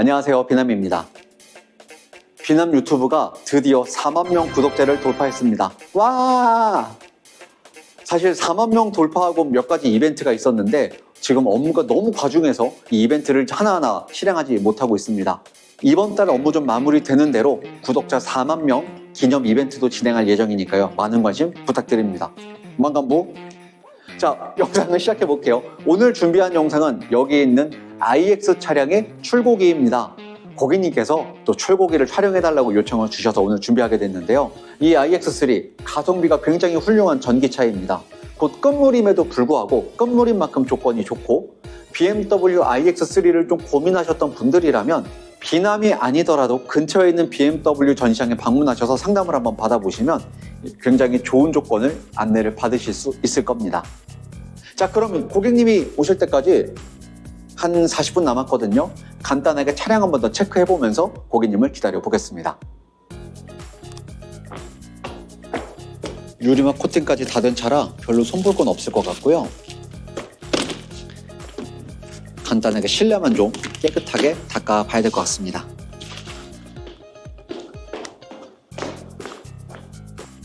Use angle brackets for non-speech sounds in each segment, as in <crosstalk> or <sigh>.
안녕하세요. 비남입니다. 비남 유튜브가 드디어 4만 명 구독자를 돌파했습니다. 와! 사실 4만 명 돌파하고 몇 가지 이벤트가 있었는데 지금 업무가 너무 과중해서 이 이벤트를 하나하나 실행하지 못하고 있습니다. 이번 달 업무 좀 마무리되는 대로 구독자 4만 명 기념 이벤트도 진행할 예정이니까요. 많은 관심 부탁드립니다. 만간부. 자, 영상을 시작해 볼게요. 오늘 준비한 영상은 여기 있는 IX 차량의 출고기입니다. 고객님께서 또 출고기를 촬영해달라고 요청을 주셔서 오늘 준비하게 됐는데요. 이 iX3 가성비가 굉장히 훌륭한 전기차입니다. 곧 끝물임에도 불구하고 끝물인 만큼 조건이 좋고 BMW iX3를 좀 고민하셨던 분들이라면 비남이 아니더라도 근처에 있는 BMW 전시장에 방문하셔서 상담을 한번 받아보시면 굉장히 좋은 조건을 안내를 받으실 수 있을 겁니다. 자, 그러면 고객님이 오실 때까지 한 40분 남았거든요. 간단하게 차량 한 번 더 체크해 보면서 고객님을 기다려 보겠습니다. 유리막 코팅까지 다 된 차라 별로 손볼 건 없을 것 같고요. 간단하게 실내만 좀 깨끗하게 닦아 봐야 될 것 같습니다.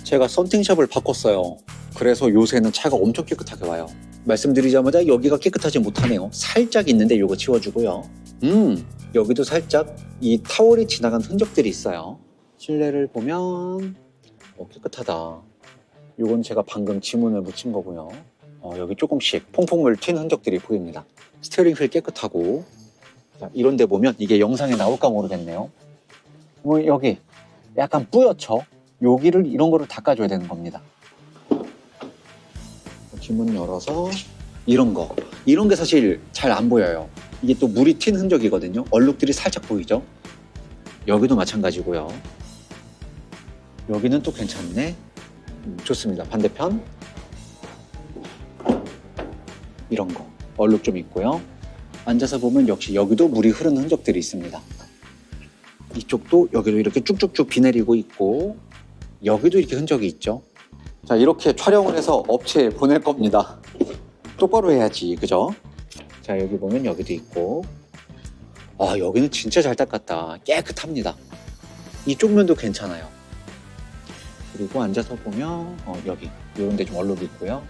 제가 썬팅샵을 바꿨어요. 그래서 요새는 차가 엄청 깨끗하게 와요. 말씀드리자마자 여기가 깨끗하지 못하네요. 살짝 있는데 이거 치워주고요. 음, 여기도 살짝 이 타월이 지나간 흔적들이 있어요. 실내를 보면 어, 깨끗하다. 이건 제가 방금 지문을 묻힌 거고요. 어, 여기 조금씩 퐁퐁물 튄 흔적들이 보입니다. 스티어링 휠 깨끗하고 자, 이런 데 보면 이게 영상에 나올까 모르겠네요. 뭐 여기 약간 뿌옇죠? 여기를 이런 거를 닦아줘야 되는 겁니다. 지문 열어서 이런 거 이런 게 사실 잘 안 보여요. 이게 또 물이 튄 흔적이거든요. 얼룩들이 살짝 보이죠? 여기도 마찬가지고요. 여기는 또 괜찮네. 음, 좋습니다. 반대편 이런 거 얼룩 좀 있고요. 앉아서 보면 역시 여기도 물이 흐르는 흔적들이 있습니다. 이쪽도 여기도 이렇게 쭉쭉쭉 비 내리고 있고 여기도 이렇게 흔적이 있죠. 자 이렇게 촬영을 해서 업체에 보낼 겁니다. 똑바로 해야지, 그죠? 자 여기 보면 여기도 있고 아 여기는 진짜 잘 닦았다. 깨끗합니다. 이쪽 면도 괜찮아요. 그리고 앉아서 보면 어, 여기 이런 데 좀 얼룩이 있고요.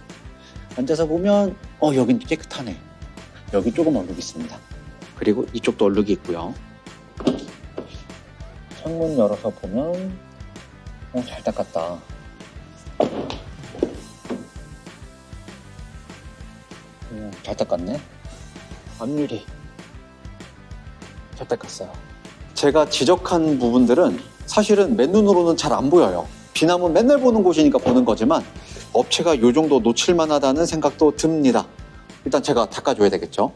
앉아서 보면 어 여긴 깨끗하네. 여기 조금 얼룩이 있습니다. 그리고 이쪽도 얼룩이 있고요. 창문 열어서 보면 어, 잘 닦았다. 음, 잘 닦았네. 앞유리 잘 닦았어요. 제가 지적한 부분들은 사실은 맨눈으로는 잘 안 보여요. 비남은 맨날 보는 곳이니까 보는 거지만 업체가 이 정도 놓칠만 하다는 생각도 듭니다. 일단 제가 닦아줘야 되겠죠.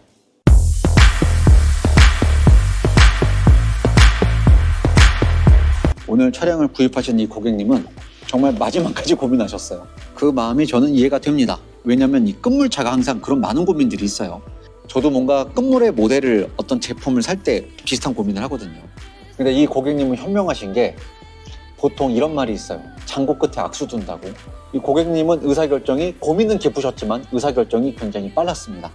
오늘 차량을 구입하신 이 고객님은 정말 마지막까지 고민하셨어요. 그 마음이 저는 이해가 됩니다. 왜냐하면 이 끝물차가 항상 그런 많은 고민들이 있어요. 저도 뭔가 끝물의 모델을 어떤 제품을 살 때 비슷한 고민을 하거든요. 근데 이 고객님은 현명하신 게 보통 이런 말이 있어요. 장고 끝에 악수 둔다고. 이 고객님은 의사결정이 고민은 깊으셨지만 의사결정이 굉장히 빨랐습니다.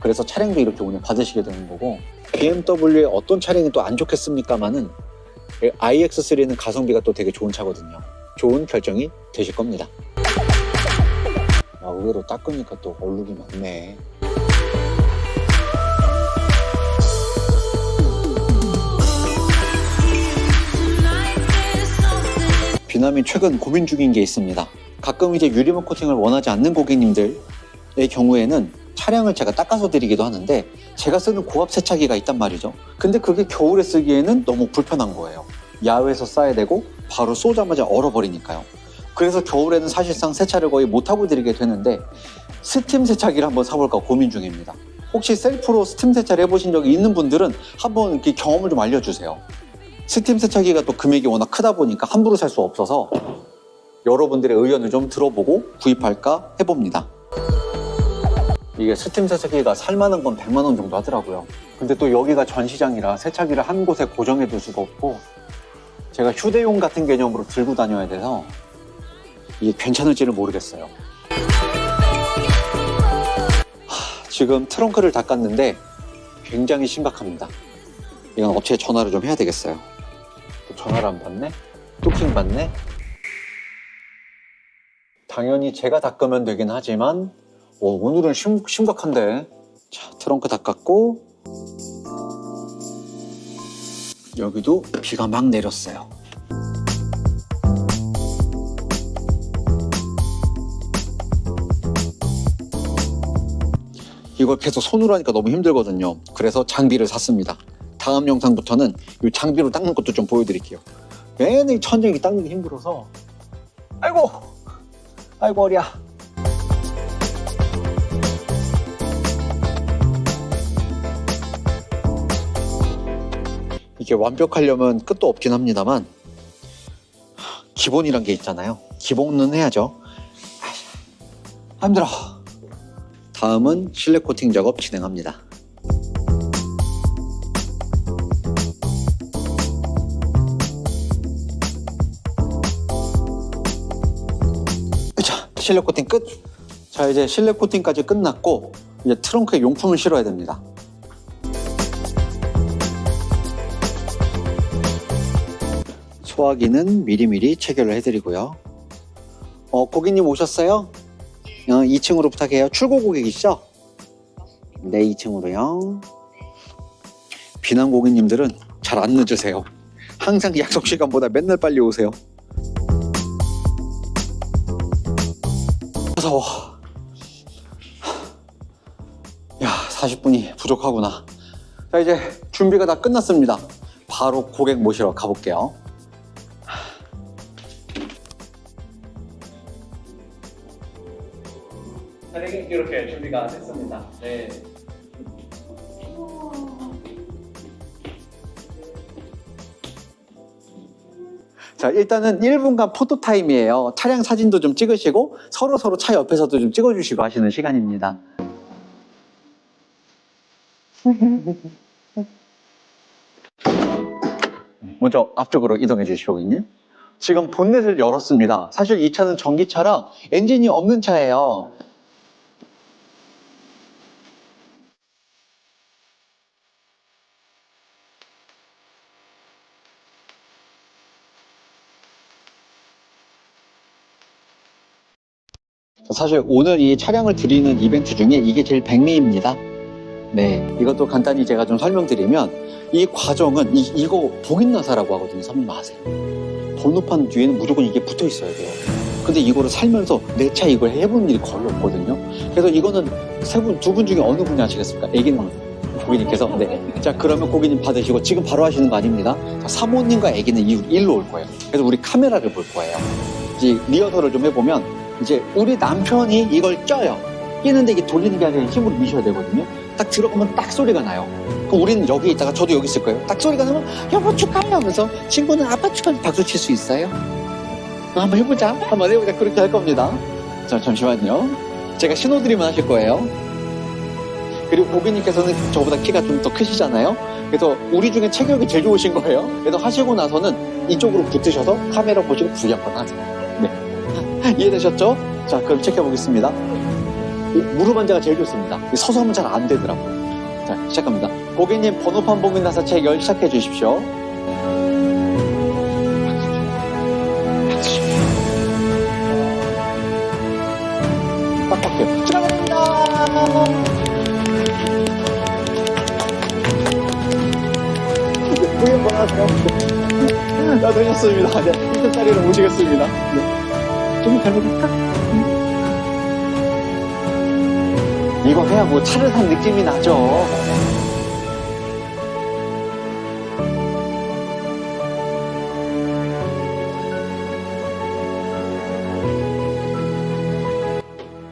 그래서 차량도 이렇게 오늘 받으시게 되는 거고 BMW의 어떤 차량이 또 안 좋겠습니까마는 iX3는 가성비가 또 되게 좋은 차거든요. 좋은 결정이 되실 겁니다. 아, 의외로 닦으니까 또 얼룩이 많네. 비남이 최근 고민 중인 게 있습니다. 가끔 이제 유리막 코팅을 원하지 않는 고객님들의 경우에는 차량을 제가 닦아서 드리기도 하는데 제가 쓰는 고압 세차기가 있단 말이죠. 근데 그게 겨울에 쓰기에는 너무 불편한 거예요. 야외에서 써야 되고 바로 쏘자마자 얼어버리니까요. 그래서 겨울에는 사실상 세차를 거의 못하고 드리게 되는데 스팀 세차기를 한번 사볼까 고민 중입니다. 혹시 셀프로 스팀 세차를 해보신 적이 있는 분들은 한번 이렇게 경험을 좀 알려주세요. 스팀 세차기가 또 금액이 워낙 크다 보니까 함부로 살 수 없어서 여러분들의 의견을 좀 들어보고 구입할까 해봅니다. 이게 스팀 세차기가 살만한 건 100만 원 정도 하더라고요. 근데 또 여기가 전시장이라 세차기를 한 곳에 고정해 둘 수가 없고 제가 휴대용 같은 개념으로 들고 다녀야 돼서 이게 괜찮을지는 모르겠어요. 하, 지금 트렁크를 닦았는데 굉장히 심각합니다. 이건 업체에 전화를 좀 해야 되겠어요. 또 전화를 안 받네? 뚝심 받네? 당연히 제가 닦으면 되긴 하지만 오, 오늘은 심, 심각한데 자 트렁크 닦았고 여기도 비가 막 내렸어요 이걸 계속 손으로 하니까 너무 힘들거든요. 그래서 장비를 샀습니다. 다음 영상부터는 이 장비로 닦는 것도 좀 보여드릴게요. 매일 천장이 닦는 게 힘들어서. 아이고! 아이고 어리야. 이게 완벽하려면 끝도 없긴 합니다만 하, 기본이란 게 있잖아요. 기본은 해야죠. 아, 힘들어 다음은 실내 코팅 작업 진행합니다 자 실내 코팅 끝. 자 이제 실내 코팅까지 끝났고 이제 트렁크에 용품을 실어야 됩니다. 소화기는 미리미리 체결을 해드리고요. 어 고객님 오셨어요? 어, 2층으로 부탁해요. 출고 고객이시죠? 네 2층으로요. 비난 고객님들은 잘 안 늦으세요. 항상 약속 시간보다 맨날 빨리 오세요. 무서워. 야, 40분이 부족하구나. 자, 이제 준비가 다 끝났습니다. 바로 고객 모시러 가볼게요. 차량이 이렇게 준비가 됐습니다. 네. 자, 일단은 1분간 포토 타임이에요. 차량 사진도 좀 찍으시고 서로 서로 차 옆에서도 좀 찍어주시고 하시는 시간입니다. <laughs> 먼저 앞쪽으로 이동해 주시죠, 고객님. 지금 본넷을 열었습니다. 사실 이 차는 전기차라 엔진이 없는 차예요. 사실 오늘 이 차량을 드리는 이벤트 중에 이게 제일 백미입니다. 네, 이것도 간단히 제가 좀 설명드리면 이 과정은 이, 이거 복인나사라고 하거든요. 선생님 아세요? 번호판 뒤에는 무조건 이게 붙어 있어야 돼요. 근데 이거를 살면서 내 차 이걸 해본 일이 거의 없거든요. 그래서 이거는 세 분, 두 분 중에 어느 분이 하시겠습니까? 애기는 고객님께서. 네. 자, 그러면 고객님 받으시고 지금 바로 하시는 거 아닙니다. 자, 사모님과 애기는 이 일로 올 거예요. 그래서 우리 카메라를 볼 거예요. 이제 리허설을 좀 해보면 이제 우리 남편이 이걸 쪄요. 끼는데 이게 돌리는 게 아니라 힘으로 미셔야 되거든요. 딱 들어가면 딱 소리가 나요. 그럼 우리는 여기 있다가 저도 여기 있을 거예요. 딱 소리가 나면 여보 축하해 하면서 친구는 아빠 축하해 박수 칠 수 있어요. 어, 한번 해보자. 한번 해보자. 그렇게 할 겁니다. 자, 잠시만요. 제가 신호드리면 하실 거예요. 그리고 고객님께서는 저보다 키가 좀 더 크시잖아요. 그래서 우리 중에 체격이 제일 좋으신 거예요. 그래서 하시고 나서는 이쪽으로 붙으셔서 카메라 보시고 한번 하세요. 네. 이해되셨죠? 자, 그럼 체크해 보겠습니다. 무릎 앉아가 제일 좋습니다. 서서 하면 잘 안 되더라고요. 자, 시작합니다. 고객님 번호판 보면 나서 체열 시작해 주십시오. 빡빡해요. 축하드립니다! 부위 한번 하세요. 다 되셨습니다. 네, 1등짜리로 모시겠습니다. 네. 좀 닮아볼까? 이거 해야 뭐 차를 산 느낌이 나죠.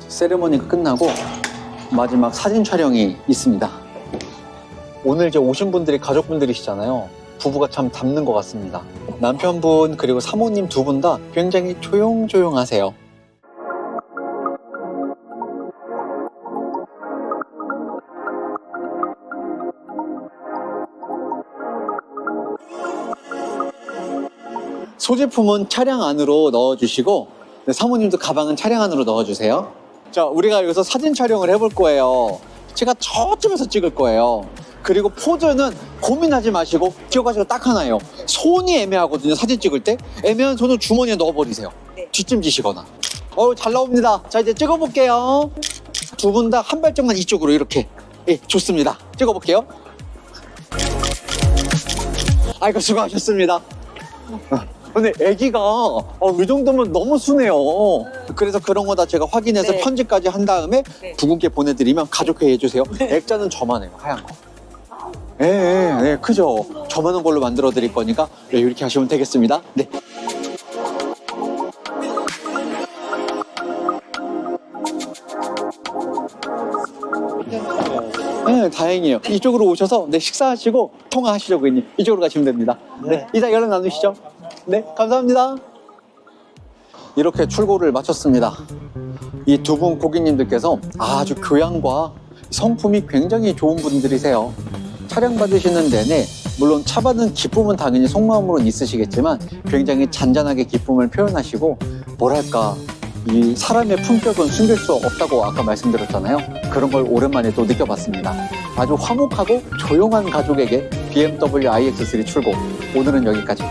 세레머니가 끝나고 마지막 사진 촬영이 있습니다. 오늘 이제 오신 분들이 가족분들이시잖아요. 부부가 참 닮는 것 같습니다. 남편분 그리고 사모님 두 분 다 굉장히 조용조용하세요. 소지품은 차량 안으로 넣어주시고 네, 사모님도 가방은 차량 안으로 넣어주세요. 자, 우리가 여기서 사진 촬영을 해볼 거예요. 제가 저쪽에서 찍을 거예요. 그리고 포즈는 고민하지 마시고 기억하시고 딱 하나예요. 손이 애매하거든요. 사진 찍을 때 애매한 손은 주머니에 넣어버리세요. 네. 뒷짐지시거나. 어, 잘 나옵니다. 자, 이제 찍어볼게요. 두 분 다 한 발짝만 이쪽으로 이렇게. 예, 좋습니다. 찍어볼게요. 아이고, 수고하셨습니다. 근데 아기가 어, 이 정도면 너무 순해요. 그래서 그런 거 다 제가 확인해서 네. 편집까지 한 다음에 네. 두 분께 보내드리면 가족회의 해주세요. 액자는 저만 해요, 하얀 거. 예, 예, 예, 크죠? 저만한 걸로 만들어 드릴 거니까 네, 이렇게 하시면 되겠습니다. 네. 네, 다행이에요. 이쪽으로 오셔서 네, 식사하시고 통화하시죠, 고객님. 이쪽으로 가시면 됩니다. 네, 이따 연락 나누시죠. 네, 감사합니다. 이렇게 출고를 마쳤습니다. 이 두 분 고객님들께서 아주 교양과 성품이 굉장히 좋은 분들이세요. 차량 받으시는 내내 물론 차 받는 기쁨은 당연히 속마음으로는 있으시겠지만 굉장히 잔잔하게 기쁨을 표현하시고 뭐랄까 이 사람의 품격은 숨길 수 없다고 아까 말씀드렸잖아요. 그런 걸 오랜만에 또 느껴봤습니다. 아주 화목하고 조용한 가족에게 BMW iX3 출고 오늘은 여기까지.